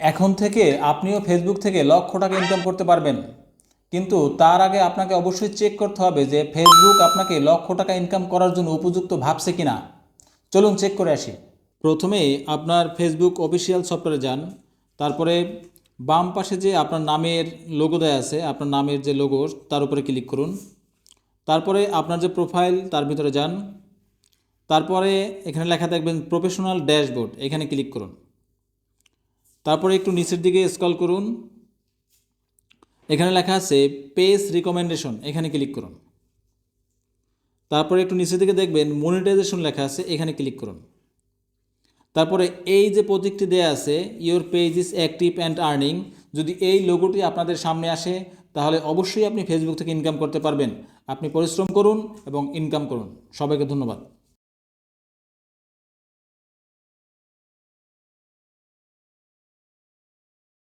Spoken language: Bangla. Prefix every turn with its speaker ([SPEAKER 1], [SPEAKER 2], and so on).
[SPEAKER 1] এখন থেকে আপনিও ফেসবুক থেকে লক্ষ টাকা ইনকাম করতে পারবেন। কিন্তু তার আগে আপনাকে অবশ্যই চেক করতে হবে যে ফেসবুক আপনাকে লক্ষ টাকা ইনকাম করার জন্য উপযুক্ত ভাবছে কিনা। চলুন চেক করে আসি। প্রথমে আপনার ফেসবুক অফিসিয়াল সফটওয়্যারে যান। তারপরে বাম পাশে যে আপনার নামের লোগো দেয়া আছে, আপনার নামের যে লোগো তার উপরে ক্লিক করুন। তারপরে আপনার যে প্রোফাইল তার ভিতরে যান। তারপরে এখানে লেখা থাকবেন প্রফেশনাল ড্যাশবোর্ড এখানে ক্লিক করুন। তারপরে একটু নিচের দিকে স্কল করুন। এখানে লেখা আছে পেজ রিকমেন্ডেশন এখানে ক্লিক করুন। তারপরে একটু নিচের দিকে দেখবেন মনিটাইজেশন লেখা আছে, এখানে ক্লিক করুন। তারপরে এই যে প্রতীকটি দেয়া আছে your page is active and earning যদি এই লোগোটি আপনাদের সামনে আসে, তাহলে অবশ্যই আপনি ফেসবুক থেকে ইনকাম করতে পারবেন। আপনি পরিশ্রম করুন এবং ইনকাম করুন। সবাইকে ধন্যবাদ।